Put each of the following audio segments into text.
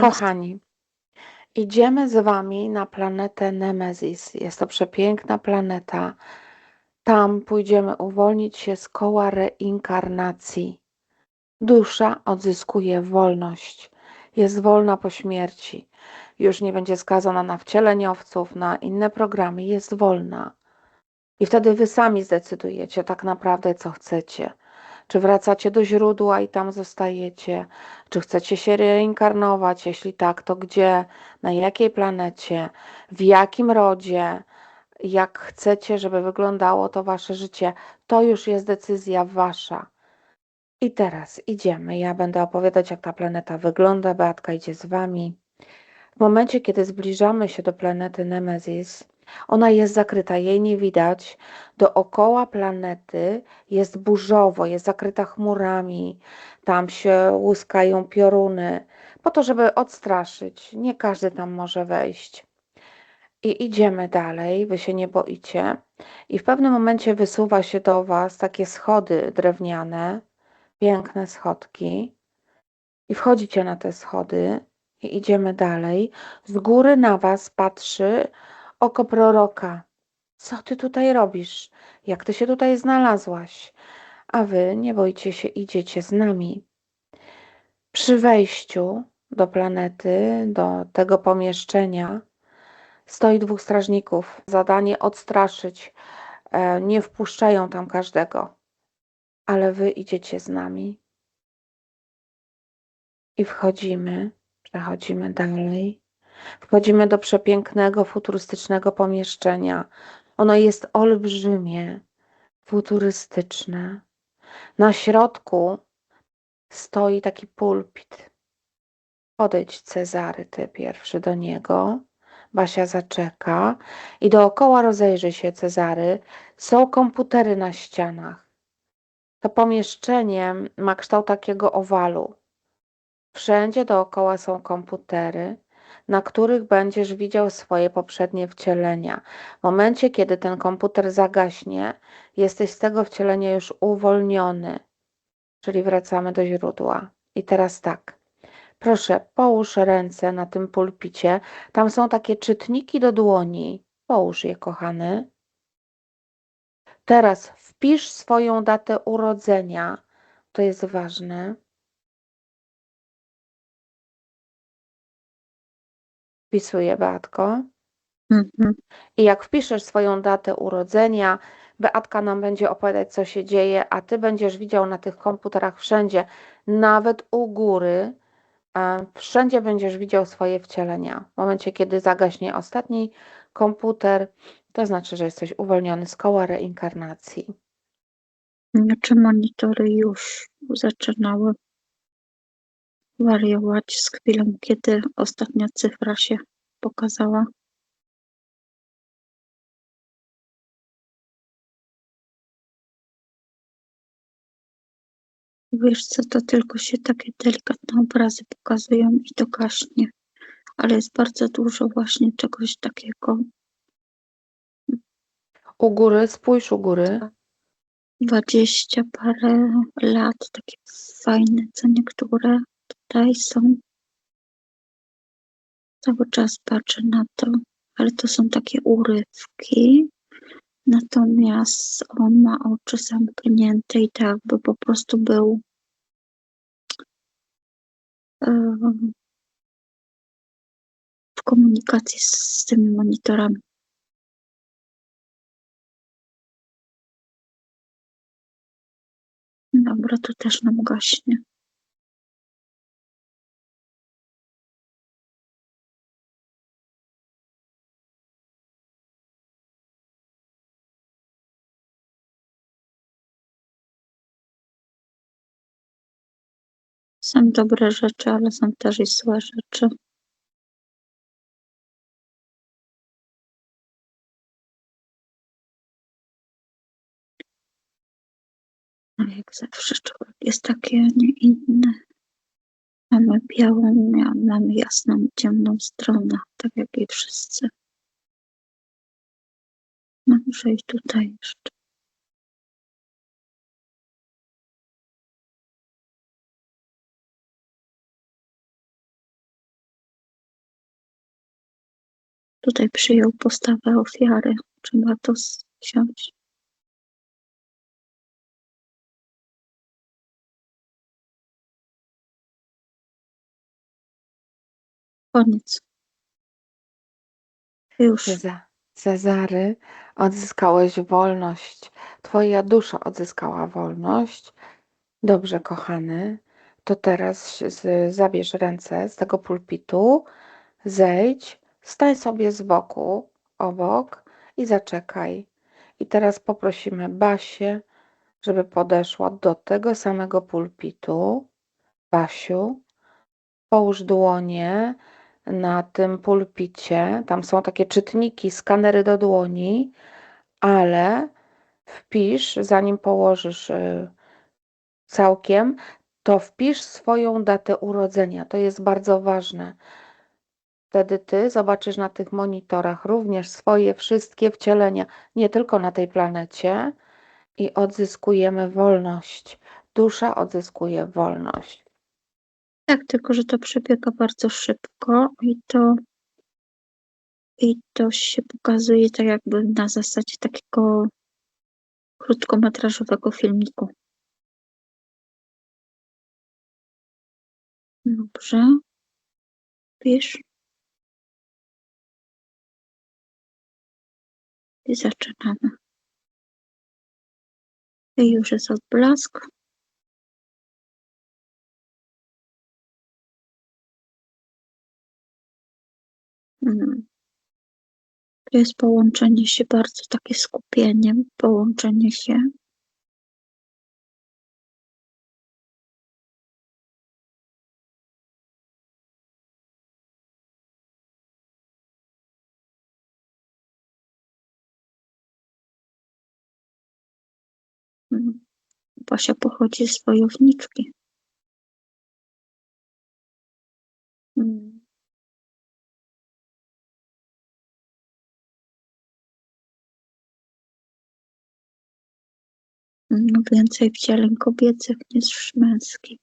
Kochani, idziemy z wami na planetę Nemesis. Jest to przepiękna planeta. Tam pójdziemy uwolnić się z koła reinkarnacji. Dusza odzyskuje wolność. Jest wolna po śmierci. Już nie będzie skazana na wcieleniowców, na inne programy. Jest wolna. I wtedy wy sami zdecydujecie tak naprawdę, co chcecie. Czy wracacie do źródła i tam zostajecie? Czy chcecie się reinkarnować? Jeśli tak, to gdzie? Na jakiej planecie? W jakim rodzie? Jak chcecie, żeby wyglądało to wasze życie? To już jest decyzja wasza. I teraz idziemy. Ja będę opowiadać, jak ta planeta wygląda. Beatka idzie z wami. W momencie, kiedy zbliżamy się do planety Nemesis, ona jest zakryta, jej nie widać. Dookoła planety jest burzowo, jest zakryta chmurami. Tam się łuskają pioruny, po to, żeby odstraszyć. Nie każdy tam może wejść. I idziemy dalej, wy się nie boicie. I w pewnym momencie wysuwa się do was takie schody drewniane, piękne schodki. I wchodzicie na te schody i idziemy dalej. Z góry na was patrzy oko proroka. Co ty tutaj robisz? Jak ty się tutaj znalazłaś? A wy nie boicie się, idziecie z nami. Przy wejściu do planety, do tego pomieszczenia, stoi dwóch strażników. Zadanie odstraszyć. E, Nie wpuszczają tam każdego, ale wy idziecie z nami. I wchodzimy, przechodzimy dalej. Wchodzimy do przepięknego, futurystycznego pomieszczenia. Ono jest olbrzymie, futurystyczne. Na środku stoi taki pulpit. Podejdź, Cezary, ty pierwszy do niego. Basia zaczeka i dookoła rozejrzy się Cezary. Są komputery na ścianach. To pomieszczenie ma kształt takiego owalu. Wszędzie dookoła są komputery, na których będziesz widział swoje poprzednie wcielenia. W momencie, kiedy ten komputer zagaśnie, jesteś z tego wcielenia już uwolniony, czyli wracamy do źródła. I teraz tak. Proszę, połóż ręce na tym pulpicie. Tam są takie czytniki do dłoni. Połóż je, kochany. Teraz wpisz swoją datę urodzenia. To jest ważne. Wpisuję, Beatko. Mhm. I jak wpiszesz swoją datę urodzenia, Beatka nam będzie opowiadać, co się dzieje, a ty będziesz widział na tych komputerach wszędzie, nawet u góry, e, wszędzie będziesz widział swoje wcielenia. W momencie, kiedy zagaśnie ostatni komputer, to znaczy, że jesteś uwolniony z koła reinkarnacji. Znaczy monitory już zaczynały wariować z chwilą, kiedy ostatnia cyfra się pokazała. Wiesz co, to tylko się takie delikatne obrazy pokazują i to gaśnie, ale jest bardzo dużo właśnie czegoś takiego. U góry, spójrz u góry. Dwadzieścia parę lat, takie fajne, co niektóre są. Cały czas patrzę na to, ale to są takie urywki. Natomiast on ma oczy zamknięte i tak jakby po prostu był w komunikacji z tymi monitorami. Dobra, to też nam gaśnie. Są dobre rzeczy, ale są też i złe rzeczy. Jak zawsze człowiek jest taki, a nie inny. Mamy białą, mamy jasną ciemną stronę, tak jak i wszyscy. Dobrze i tutaj jeszcze. Tutaj przyjął postawę ofiary. Trzeba to s- wziąć. Koniec. Już. Ceza- Cezary, odzyskałeś wolność. Twoja dusza odzyskała wolność. Dobrze, kochany. To teraz z, zabierz ręce z tego pulpitu, zejdź, stań sobie z boku, obok i zaczekaj. I teraz poprosimy Basię, żeby podeszła do tego samego pulpitu. Basiu, połóż dłonie na tym pulpicie. Tam są takie czytniki, skanery do dłoni, ale wpisz, zanim położysz y, całkiem, to wpisz swoją datę urodzenia. To jest bardzo ważne. Wtedy ty zobaczysz na tych monitorach również swoje wszystkie wcielenia, nie tylko na tej planecie, i odzyskujemy wolność. Dusza odzyskuje wolność. Tak, tylko że to przebiega bardzo szybko i to i to się pokazuje tak jakby na zasadzie takiego krótkometrażowego filmiku. Dobrze. Pisz. I zaczynamy. I już jest odblask. To jest połączenie się, bardzo takie skupienie, połączenie się. Basia pochodzi z wojowniczki. Mm. No więcej wcieleń kobiecych niż męskich.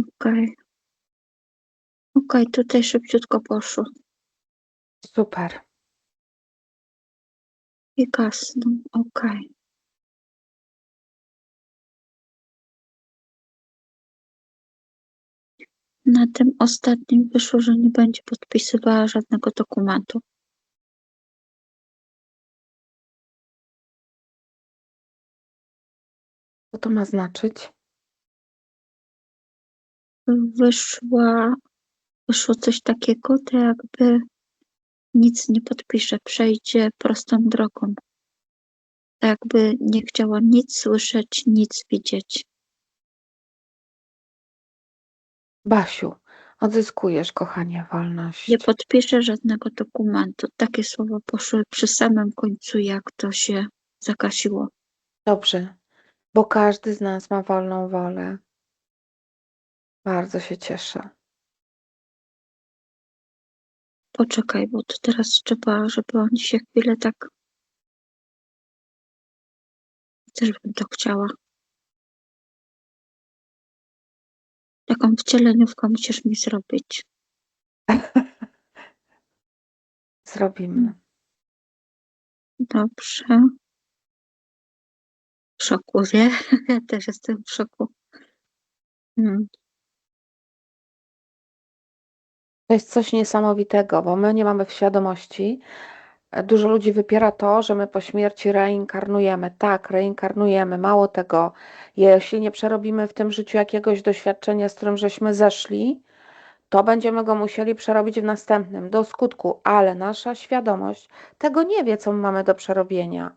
Okej. Okej, tutaj szybciutko poszło. Super. I gasną. Okej. Na tym ostatnim wyszło, że nie będzie podpisywała żadnego dokumentu. Co to ma znaczyć? Wyszła, wyszło coś takiego, to jakby nic nie podpisze, przejdzie prostą drogą. Tak jakby nie chciała nic słyszeć, nic widzieć. Basiu, odzyskujesz, kochanie, wolność. Nie podpisze żadnego dokumentu. Takie słowa poszły przy samym końcu, jak to się zakasiło. Dobrze, bo każdy z nas ma wolną wolę. Bardzo się cieszę. Poczekaj, bo to teraz trzeba, żeby oni się chwilę tak. Też bym to chciała. Taką wcieleniówkę musisz mi zrobić. Zrobimy. Dobrze. W szoku, wie? Ja też jestem w szoku. Hmm. To jest coś niesamowitego, bo my nie mamy w świadomości. e, Dużo ludzi wypiera to, że my po śmierci reinkarnujemy. Tak, reinkarnujemy. Mało tego, jeśli nie przerobimy w tym życiu jakiegoś doświadczenia, z którym żeśmy zeszli, to będziemy go musieli przerobić w następnym, do skutku, ale nasza świadomość tego nie wie, co my mamy do przerobienia.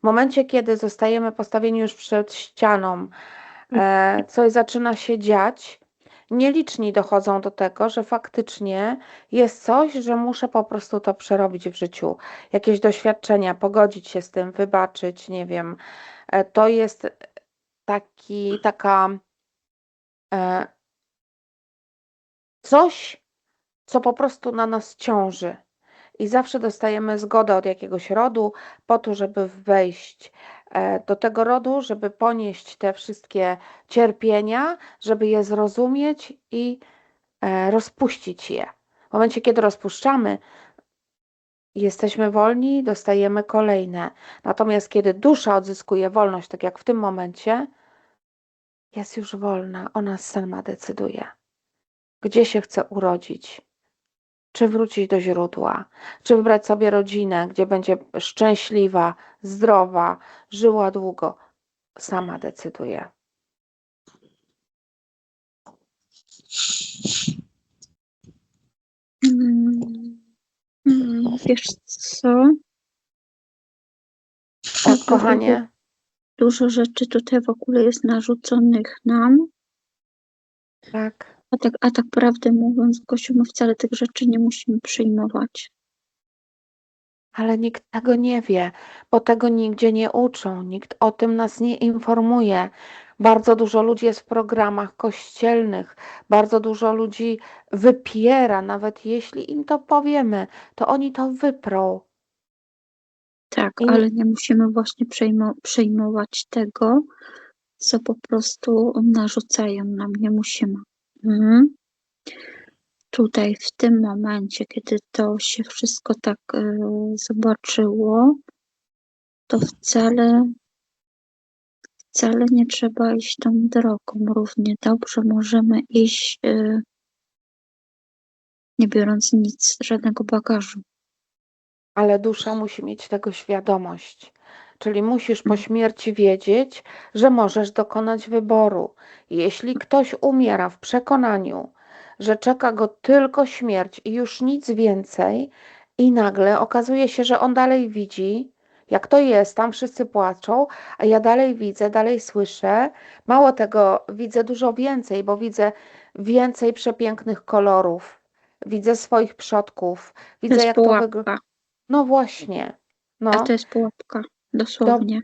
W momencie, kiedy zostajemy postawieni już przed ścianą, e, coś zaczyna się dziać nieliczni dochodzą do tego, że faktycznie jest coś, że muszę po prostu to przerobić w życiu. Jakieś doświadczenia, pogodzić się z tym, wybaczyć, nie wiem. E, To jest taki, taka e, coś, co po prostu na nas ciąży. I zawsze dostajemy zgodę od jakiegoś rodu po to, żeby wejść do tego rodu, żeby ponieść te wszystkie cierpienia, żeby je zrozumieć i e, rozpuścić je. W momencie, kiedy rozpuszczamy, jesteśmy wolni, dostajemy kolejne. Natomiast kiedy dusza odzyskuje wolność, tak jak w tym momencie, jest już wolna, ona sama decyduje, gdzie się chce urodzić, czy wrócić do źródła, czy wybrać sobie rodzinę, gdzie będzie szczęśliwa, zdrowa, żyła długo. Sama decyduje. Mm, mm, Wiesz co? Tak, kochanie, Dużo rzeczy tutaj w ogóle jest narzuconych nam, tak. A tak, a tak prawdę mówiąc, Gosiu, my wcale tych rzeczy nie musimy przyjmować. Ale nikt tego nie wie, bo tego nigdzie nie uczą, nikt o tym nas nie informuje. Bardzo dużo ludzi jest w programach kościelnych, bardzo dużo ludzi wypiera, nawet jeśli im to powiemy, to oni to wyprą. Tak, I- ale nie musimy właśnie przejmo, przejmować tego, co po prostu narzucają nam. Nie musimy. Mhm. Tutaj, w tym momencie, kiedy to się wszystko tak e, zobaczyło, to wcale, wcale nie trzeba iść tą drogą. Równie dobrze możemy iść, e, nie biorąc nic, żadnego bagażu. Ale dusza musi mieć tego świadomość. Czyli musisz po śmierci wiedzieć, że możesz dokonać wyboru. Jeśli ktoś umiera w przekonaniu, że czeka go tylko śmierć i już nic więcej, i nagle okazuje się, że on dalej widzi, jak to jest, tam wszyscy płaczą, a ja dalej widzę, dalej słyszę. Mało tego, widzę dużo więcej, bo widzę więcej przepięknych kolorów. Widzę swoich przodków, widzę jak to wygląda. pułapka, No właśnie. No, a to jest pułapka, dosłownie.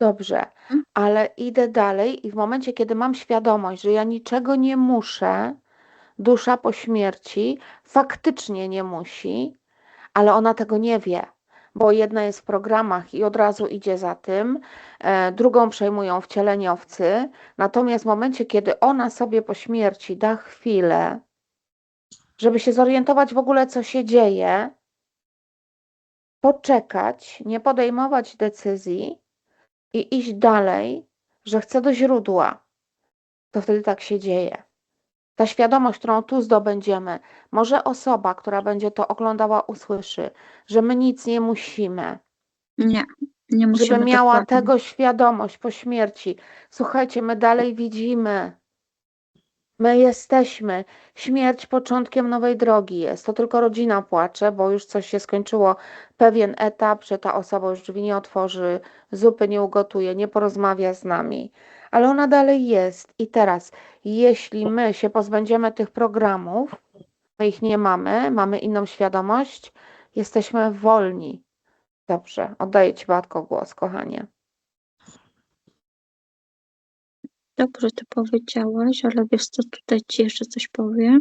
dobrze. Mm. Ale idę dalej i w momencie, kiedy mam świadomość, że ja niczego nie muszę, dusza po śmierci faktycznie nie musi, ale ona tego nie wie, bo jedna jest w programach i od razu idzie za tym, e, drugą przejmują wcieleniowcy. Natomiast w momencie, kiedy ona sobie po śmierci da chwilę, żeby się zorientować w ogóle, co się dzieje, poczekać, nie podejmować decyzji i iść dalej, że chcę do źródła, to wtedy tak się dzieje. Ta świadomość, którą tu zdobędziemy, może osoba, która będzie to oglądała, usłyszy, że my nic nie musimy, Nie, nie musimy żeby miała dokładnie. tego świadomość po śmierci. Słuchajcie, my dalej widzimy. My jesteśmy. Śmierć początkiem nowej drogi jest. To tylko rodzina płacze, bo już coś się skończyło. Pewien etap, że ta osoba już drzwi nie otworzy, zupy nie ugotuje, nie porozmawia z nami. Ale ona dalej jest. I teraz, jeśli my się pozbędziemy tych programów, my ich nie mamy, mamy inną świadomość, jesteśmy wolni. Dobrze, oddaję Ci Batko głos, kochanie. Dobrze to powiedziałaś, ale wiesz co, tutaj ci jeszcze coś powiem,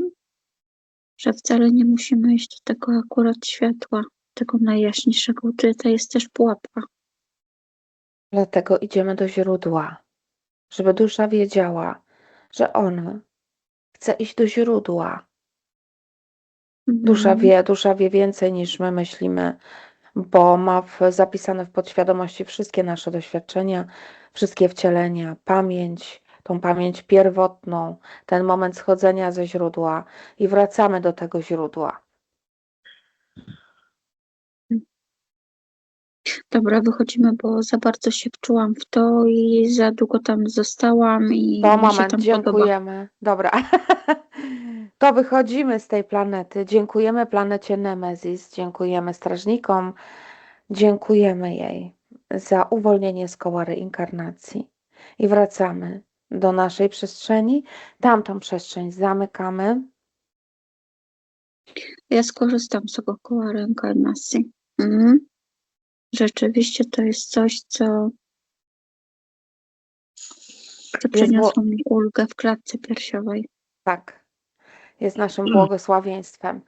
że wcale nie musimy iść do tego akurat światła, tego najjaśniejszego, to jest też pułapka. Dlatego idziemy do źródła, żeby dusza wiedziała, że ona chce iść do źródła. Dusza Mhm. wie, dusza wie więcej niż my myślimy, bo ma w, zapisane w podświadomości wszystkie nasze doświadczenia, wszystkie wcielenia, pamięć, tą pamięć pierwotną, ten moment schodzenia ze źródła i wracamy do tego źródła. Dobra, wychodzimy, bo za bardzo się wczułam w to i za długo tam zostałam i się moment, tam podoba. dziękujemy. Dobra. To wychodzimy z tej planety. Dziękujemy planecie Nemezis, dziękujemy strażnikom, dziękujemy jej za uwolnienie z koła reinkarnacji. I wracamy do naszej przestrzeni. Tamtą przestrzeń zamykamy. Ja skorzystam z tego koła reinkarnacji. Mhm. Rzeczywiście to jest coś, co, co przyniosło mi ulgę w klatce piersiowej. Tak, jest naszym błogosławieństwem.